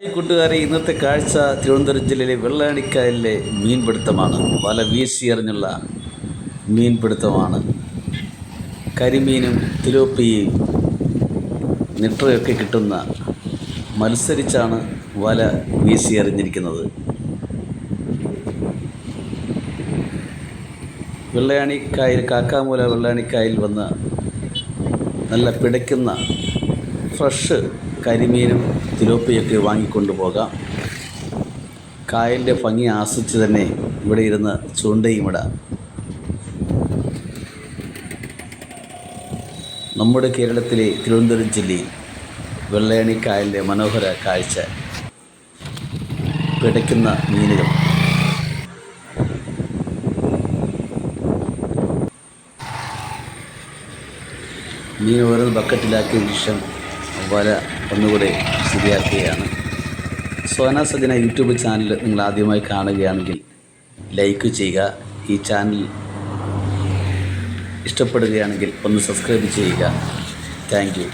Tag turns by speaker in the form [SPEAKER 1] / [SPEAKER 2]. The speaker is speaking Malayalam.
[SPEAKER 1] കൂട്ടുകാരെ ഇന്നത്തെ കാഴ്ച തിരുവനന്തപുരം ജില്ലയിലെ വെള്ളാണിക്കായലിലെ മീൻപിടുത്തമാണ്. വല വീശി എറിഞ്ഞുള്ള മീൻപിടുത്തമാണ്. കരിമീനും തിലോപ്പിയും നിട്രയൊക്കെ കിട്ടുന്ന മത്സരിച്ചാണ് വല വീശി എറിഞ്ഞിരിക്കുന്നത്. വെള്ളയാണിക്കായൽ കാക്കാമൂല വെള്ളയാണിക്കായൽ വന്ന് നല്ല പിടയ്ക്കുന്ന ഫ്രഷ് കരിമീനും തിലോപ്പിയൊക്കെ വാങ്ങിക്കൊണ്ട് പോകാം കായലിന്റെ ഭംഗി ആസ്വദിച്ച് തന്നെ ഇവിടെ ഇരുന്ന് ചൂണ്ടയും ഇടാം. നമ്മുടെ കേരളത്തിലെ തിരുവനന്തപുരം ജില്ലയിൽ വെള്ളയണി കായലിന്റെ മനോഹര കാഴ്ച. പിടയ്ക്കുന്ന മീനുകൾ. മീൻ ഓരോ ബക്കറ്റിലാക്കിയ ശേഷം വല ഒന്നുകൂടി ശരിയാക്കുകയാണ്. സോന സജന യൂട്യൂബ് ചാനൽ നിങ്ങൾ ആദ്യമായി കാണുകയാണെങ്കിൽ ലൈക്ക് ചെയ്യുക. ഈ ചാനൽ ഇഷ്ടപ്പെടുകയാണെങ്കിൽ ഒന്ന് സബ്സ്ക്രൈബ് ചെയ്യുക. താങ്ക്